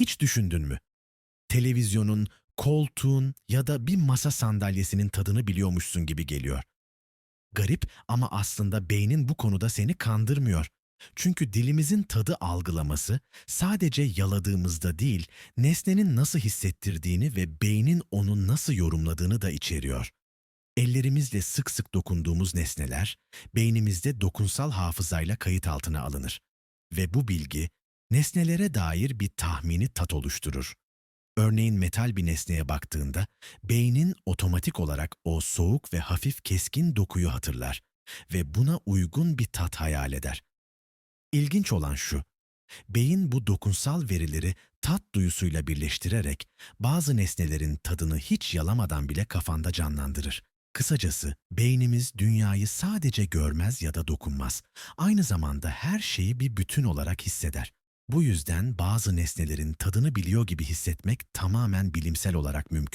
Hiç düşündün mü? Televizyonun, koltuğun ya da bir masa sandalyesinin tadını biliyormuşsun gibi geliyor. Garip ama aslında beynin bu konuda seni kandırmıyor. Çünkü dilimizin tadı algılaması sadece yaladığımızda değil, nesnenin nasıl hissettirdiğini ve beynin onu nasıl yorumladığını da içeriyor. Ellerimizle sık sık dokunduğumuz nesneler, beynimizde dokunsal hafızayla kayıt altına alınır. Ve bu bilgi, nesnelere dair bir tahmini tat oluşturur. Örneğin metal bir nesneye baktığında, beynin otomatik olarak o soğuk ve hafif keskin dokuyu hatırlar ve buna uygun bir tat hayal eder. İlginç olan şu, beyin bu dokunsal verileri tat duyusuyla birleştirerek bazı nesnelerin tadını hiç yalamadan bile kafanda canlandırır. Kısacası beynimiz dünyayı sadece görmez ya da dokunmaz. Aynı zamanda her şeyi bir bütün olarak hisseder. Bu yüzden bazı nesnelerin tadını biliyor gibi hissetmek tamamen bilimsel olarak mümkün.